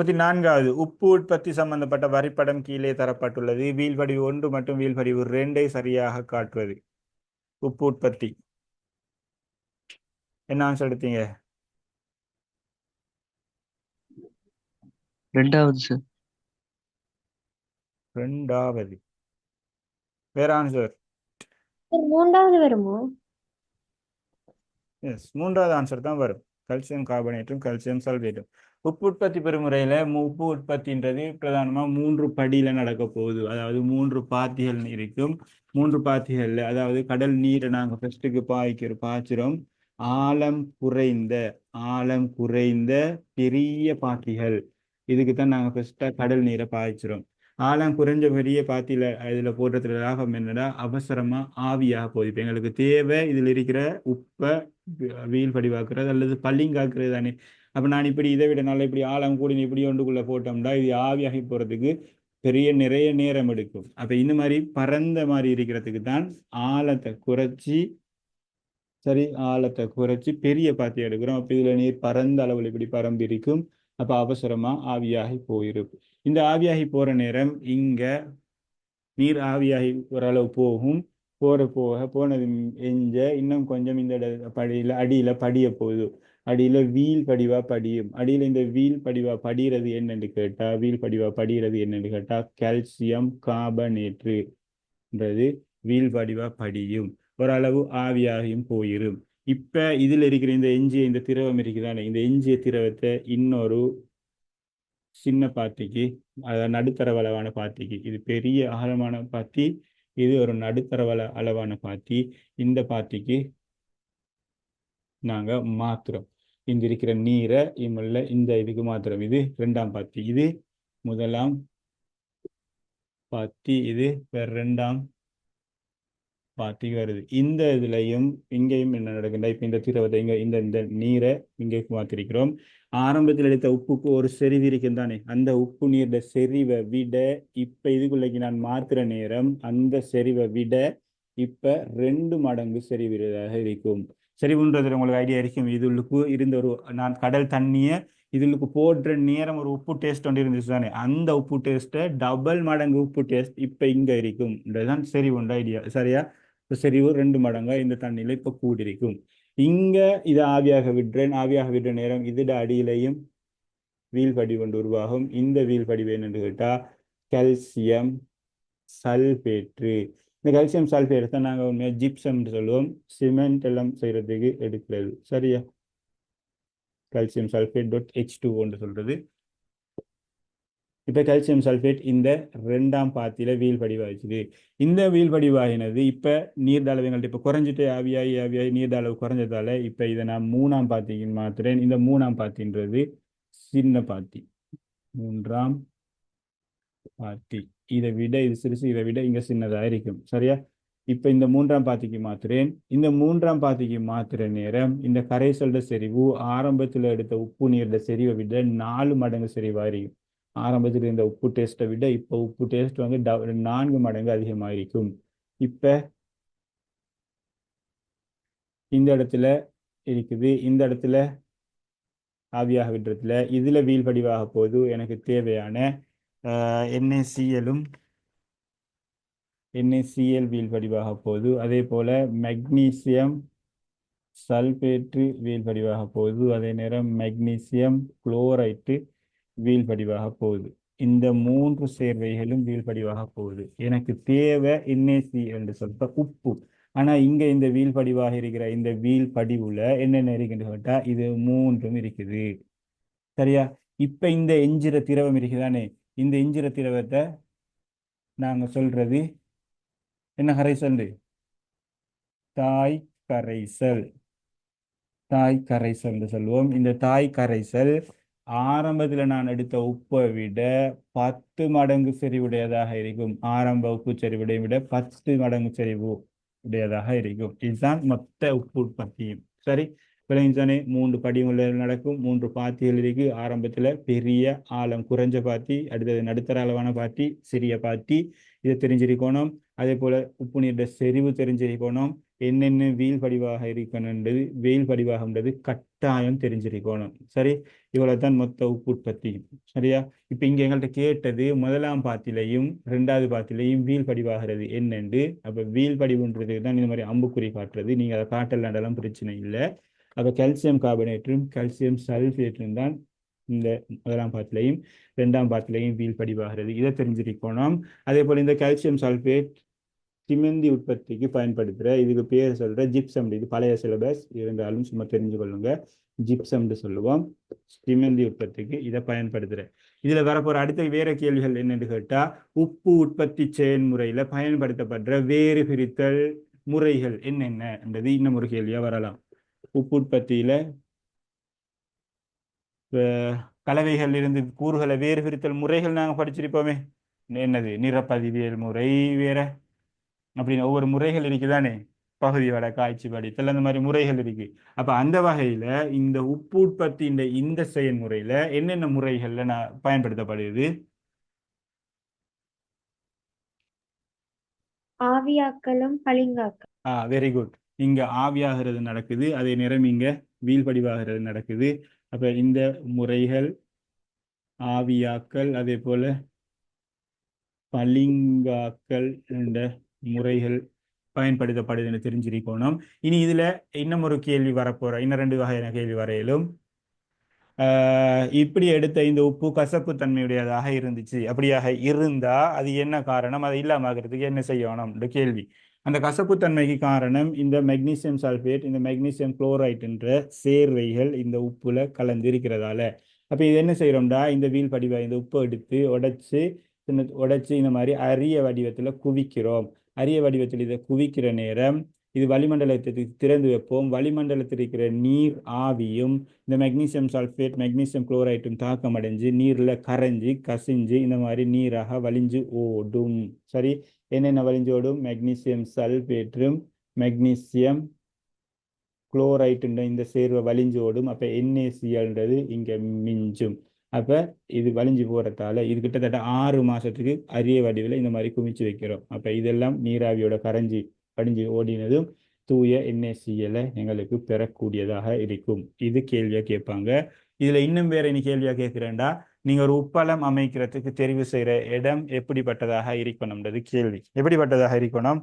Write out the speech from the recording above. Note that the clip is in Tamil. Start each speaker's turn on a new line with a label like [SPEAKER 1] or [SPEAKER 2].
[SPEAKER 1] முப்பத்தி நான்காவது உப்பு உற்பத்தி சம்பந்தப்பட்ட வரிப்படம் கீழே தரப்பட்டுள்ளது. வீழ்படிவு ஒன்று மற்றும் வீழ்படிவு ரெண்டை சரியாக காட்டுவது. உப்பு உற்பத்தி. என்ன ஆன்சர் எடுத்தீங்க?
[SPEAKER 2] ரெண்டாவது சார்
[SPEAKER 1] ரெண்டாவது. வேற ஆன்சர்
[SPEAKER 3] மூன்றாவது வருமோ?
[SPEAKER 1] எஸ் மூன்றாவது ஆன்சர் தான் வரும். கல்சியம் கார்பனேட்டும் கல்சியம் சல்பேட்டும் உப்பு உற்பத்தி பெருமுறையில் உப்பு உற்பத்தின்றது பிரதானமா மூன்று படியில நடக்க போகுது. அதாவது மூன்று பாத்திகள் இருக்கும். மூன்று பாத்திகள்ல அதாவது கடல் நீரை நாங்க ஃபஸ்ட்டுக்கு பாய்க்கிற பாய்ச்சிறோம். ஆழம் குறைந்த ஆழம் குறைந்த பெரிய பாத்திகள். இதுக்கு தான் நாங்க ஃபஸ்ட்டாக கடல் நீரை பாய்ச்சிறோம். ஆழம் குறைஞ்ச பெரிய பாத்தியில இதுல போடுறதுல லாபம் என்னடா அவசரமா ஆவியாக போகுது. இப்போ எங்களுக்கு தேவை இதுல இருக்கிற உப்பை வீல் படிவாக்குறது அல்லது பள்ளிங்காக்குறது தானே. அப்ப நான் இப்படி இதை விட நல்லா இப்படி ஆழம் கூடி இப்படி ஒன்றுக்குள்ளே போட்டோம்னா இது ஆவியாகி போறதுக்கு பெரிய நிறைய நேரம் எடுக்கும். அப்ப இந்த மாதிரி பரந்த மாதிரி இருக்கிறதுக்கு தான் ஆழத்தை குறைச்சி சரி ஆழத்தை குறைச்சி பெரிய பாத்தி எடுக்கிறோம். அப்ப இதுல நீர் பரந்த அளவில் இப்படி பரம்பு இருக்கும். அப்ப அவசரமா ஆவியாகி போயிருக்கும் இந்த ஆவியாகி போற நேரம் இங்க நீர் ஆவியாகி ஓரளவு போகும். போற போக போனது எஞ்ச இன்னும் கொஞ்சம் இந்த இட- படியில அடியில படிய போகுது. அடியில வீல் படிவா படியும். அடியில இந்த வீல் படிவா படிகிறது என்னன்னு கேட்டா வீல் படிவா படிகிறது என்னன்னு கேட்டா கால்சியம் கார்பனேற்றுன்றது வீல் படிவா படியும். ஓரளவு ஆவியாகியும் போயிரும். இப்ப இதுல இருக்கிற இந்த எஞ்சிய இந்த திரவம் இருக்குதானே இந்த எஞ்சிய திரவத்தை இன்னொரு சின்ன பாத்திக்கு அதாவது நடுத்தர அளவான பாத்திக்கு இது பெரிய ஆழமான பாத்தி இது ஒரு நடுத்தர அளவான பாத்தி இந்த பாத்திக்கு நாங்க மாத்துறோம். இங்கு இருக்கிற நீரை இம்முள்ள இந்த இதுக்கு மாத்திரம். இது ரெண்டாம் பாத்தி. இது முதலாம் பாத்தி. இது வேற ரெண்டாம் பாத்தி வருது. இந்த இதுலையும் இங்கேயும் என்ன நடக்குதுன்னா இப்போ இந்த திரவத்தை இங்க இந்த இந்த நீரை இங்கே மாத்திருக்கிறோம். ஆரம்பத்தில் எடுத்த உப்புக்கு ஒரு செறிவு இருக்கும் தானே? அந்த உப்பு நீரோட செறிவை விட இப்ப இதுக்குள்ளக்கு நான் மாத்திர நேரம் அந்த செறிவை விட இப்ப ரெண்டு மடங்கு செறிவுறதாக இருக்கும். செறிவுன்றது உங்களுக்கு ஐடியா இருக்கும். இதுளுக்கு இருந்த ஒரு நான் கடல் தண்ணியை இதுளுக்கு போடுற நேரம் ஒரு உப்பு டேஸ்ட் ஒன்று இருந்துச்சு தானே. அந்த உப்பு டேஸ்ட்டை டபுள் மடங்கு உப்பு டேஸ்ட் இப்ப இங்க இருக்கும்ன்றதுதான் செறிவுன்ற ஐடியா சரியா? இப்போ செறிவு ரெண்டு மடங்காக இந்த தண்ணியில் இப்போ கூடியிருக்கும். இங்கே இதை ஆவியாக விடுறேன் ஆவியாக விடுற நேரம் இதோட அடியிலையும் வீல் படிவு ஒன்று உருவாகும். இந்த வீல் படிவு என்னன்னு கேட்டால் கால்சியம் சல்பேற்று இந்த கால்சியம் சல்பேட் தான் நாங்கள் உண்மையாக ஜிப்சம் சொல்லுவோம். சிமெண்ட் எல்லாம் செய்கிறதுக்கு எடுக்கிறது. சரியா? Calcium sulphate dot H two சொல்கிறது இப்போ கால்சியம் சல்ஃபேட் இந்த ரெண்டாம் பாத்தியில வீல் படிவாயிடுச்சு. இந்த வீல் படிவாகினது இப்போ நீர்தளவு எங்கள்கிட்ட இப்போ குறைஞ்சிட்டு ஆவியாகி ஆவியாகி நீர்தளவு குறைஞ்சதால இப்போ இதை நான் மூணாம் பாத்திக்கு மாத்துறேன். இந்த மூணாம் பாத்தின்றது சின்ன பாத்தி. மூன்றாம் பாத்தி. இதை விட இது சிறுசு இதை விட இங்க சின்னதா இருக்கும் சரியா? இப்ப இந்த மூன்றாம் பாத்திக்கு மாத்துறேன். இந்த மூன்றாம் பாத்திக்கு மாத்துற நேரம் இந்த கரைசல்ட செறிவு ஆரம்பத்துல எடுத்த உப்பு நீரோட செறிவை விட நாலு மடங்கு செறிவா இருக்கும் ஆரம்பத்தில் இருந்த உப்பு டேஸ்ட்டை விட இப்போ உப்பு டேஸ்ட் வந்து நான்கு மடங்கு அதிகமாக இருக்கும் இப்ப இந்த இடத்துல இருக்குது இந்த இடத்துல ஆவியாக விடுறதுல இதுல வீல் படிவாக போது எனக்கு தேவையான என்ஏசிஎலும் என்ஏசிஎல் வீல் படிவாக போகுது. அதே போல மெக்னீசியம் சல்பேட்டு வீல் படிவாக போகுது. அதே நேரம் மெக்னீசியம் குளோரைட்டு வீல் படிவாக போகுது. இந்த மூன்று சேர்வைகளும் வீல் படிவாக போகுது. எனக்கு தேவை என்ஏசி என்று சொல்ற உப்பு. ஆனா இங்க இந்த வீல் படிவாக இருக்கிற இந்த வீல் படிவுல என்னென்ன இருக்குன்னு கேட்டா இது மூன்றும் இருக்குது. சரியா? இப்ப இந்த எஞ்சிற திரவம் இருக்குதானே? இந்த இஞ்சிர திரவத்தை நாங்க சொல்றது. என்ன கரைசல்? தாய் கரைசல். தாய் கரைசல் சொல்லுவோம். இந்த தாய் கரைசல் ஆரம்பத்துல நான் எடுத்த உப்பை விட பத்து மடங்கு செறிவுடையதாக இருக்கும். ஆரம்ப உப்பு செறிவுடைய விட பத்து மடங்கு செறிவு உடையதாக இருக்கும். இதுதான் மொத்த உப்பு உற்பத்தியும். சரி? விளைஞ்சானே மூன்று படிமுறைகள் நடக்கும் மூன்று பாத்திகள் இருக்கு. ஆரம்பத்தில் பெரிய ஆழம் குறைஞ்ச பாத்தி அடுத்தது நடுத்தர அளவான பாத்தி சிறிய பாத்தி இதை தெரிஞ்சிருக்கணும். அதே போல் உப்பு நீரோட செறிவு தெரிஞ்சிருக்கணும். என்னென்ன வீல் படிவாக இருக்கணுன்றது வெயில் படிவாகன்றது கட்டாயம் தெரிஞ்சிருக்கணும். சரி? இவ்வளோ தான் மொத்த உப்பு உற்பத்தி. சரியா? இப்போ இங்கே எங்கள்கிட்ட கேட்டது முதலாம் பாத்திலையும் ரெண்டாவது பாத்திலையும் வீல் படிவாகிறது என்னென்று? அப்போ வீல் படிவுன்றதுக்கு தான் இந்த மாதிரி அம்புக்குறி காட்டுறது. நீங்கள் அதை காட்டலாண்டெல்லாம் பிரச்சனை இல்லை. அப்போ கால்சியம் கார்பனேட்டும் கால்சியம் சல்ஃபேட்டும் தான் இந்த முதலாம் பாத்திலையும் ரெண்டாம் பாத்திலையும் வீல் படிவாகிறது இதை தெரிஞ்சிருக்கணும் அதே போல் இந்த கால்சியம் சல்ஃபேட் சிமெந்தி உற்பத்திக்கு பயன்படுத்துகிற இதுக்கு பேர் சொல்கிற ஜிப்சம் இது பழைய சிலபஸ் இருந்தாலும் சும்மா தெரிஞ்சு கொள்ளுங்க. ஜிப்சம்னு சொல்லுவோம். சிமெந்தி உற்பத்திக்கு இதை பயன்படுத்துகிற இதில் வரப்போகிற அடுத்த வேறு கேள்விகள் என்னென்னு கேட்டால் உப்பு உற்பத்தி செயல்முறையில் பயன்படுத்தப்படுற வேறு பிரித்தல் முறைகள் என்னென்னன்றது இன்னும் ஒரு கேள்வியாக வரலாம். உப்பு உற்பத்தியில கலவைகள் இருந்து கூறுகளை வேறு பிரித்தல் முறைகள் நாங்க படிச்சிருப்போமே. என்னது? நிறப்பதிவியல் முறை வேற. அப்படின்னு ஒவ்வொரு முறைகள் இருக்குதானே? பகுதி வடை காய்ச்சி வடித்தல் அந்த மாதிரி முறைகள் இருக்கு. அப்ப அந்த வகையில இந்த உப்பு உற்பத்தியின் இந்த செயல்முறையில என்னென்ன முறைகள்ல நான் பயன்படுத்தப்படுது?
[SPEAKER 3] ஆவியாக்கலும் பளிங்காக்கல்
[SPEAKER 1] ஆ வெரி குட் இங்க ஆவியாகிறது நடக்குது அதே நேரம் இங்க வீழ்படிவாகிறது நடக்குது. அப்ப இந்த முறைகள் ஆவியாக்கல் அதே போல பளிங்காக்கள் என்ற முறைகள் பயன்படுத்தப்படுதுன்னு தெரிஞ்சிருக்கணும். இனி இதுல இன்னும் ஒரு கேள்வி வரப்போற இன்னும் ரெண்டு வகையான கேள்வி வரையிலும். ஆஹ் இப்படி எடுத்த இந்த உப்பு கசப்பு தன்மையுடையதாக இருந்துச்சு. அப்படியாக இருந்தா அது என்ன காரணம்? அதை இல்லாம ஆகிறதுக்கு என்ன செய்யணும்? கேள்வி. அந்த கசப்புத்தன்மைக்கு காரணம் இந்த மெக்னீசியம் சல்ஃபேட் இந்த மெக்னீசியம் குளோரைட்ன்ற சேர்வைகள் இந்த உப்புல கலந்து இருக்கிறதால. அப்போ இது என்ன செய்கிறோம்டா இந்த வீல் படிவ இந்த உப்பை எடுத்து உடைச்சு சின்ன உடைச்சு இந்த மாதிரி அரிய வடிவத்தில் குவிக்கிறோம். அரிய வடிவத்தில் இதை குவிக்கிற நேரம் இது வளிமண்டலத்திற்கு திறந்து வைப்போம். வளிமண்டலத்தில் இருக்கிற நீர் ஆவியும் இந்த மெக்னீசியம் சல்ஃபேட் மெக்னீசியம் குளோரைட்டும் தாக்கம் அடைஞ்சு நீரில் கரைஞ்சி கசிஞ்சு இந்த மாதிரி நீராக வலிஞ்சு ஓடும். சரி என்னென்ன வலிஞ்சு ஓடும்? மெக்னீசியம் சல்ஃபேட்டும் மெக்னீசியம் குளோரைட்டுன்ற இந்த சேர்வை வலிஞ்சு ஓடும். அப்போ என்ஏசிஎல்ன்றது இங்கே மிஞ்சும். அப்போ இது வலிஞ்சு போகிறதால இது கிட்டத்தட்ட ஆறு மாதத்துக்கு அரிய வடிவில் இந்த மாதிரி குமிச்சு வைக்கிறோம். அப்போ இதெல்லாம் நீராவியோட கரைஞ்சி படிஞ்சு ஓடினதும் தூய NaCl எங்களுக்கு பெறக்கூடியதாக இருக்கும். இது கேள்வியா கேட்பாங்க. இதுல இன்னும் வேற இனி கேள்வியா கேட்குறேன்டா? நீங்க ஒரு உப்பளம் அமைக்கிறதுக்கு தெரிவு செய்யற இடம் எப்படிப்பட்டதாக இருக்கணும்ன்றது கேள்வி. எப்படிப்பட்டதாக இருக்கணும்?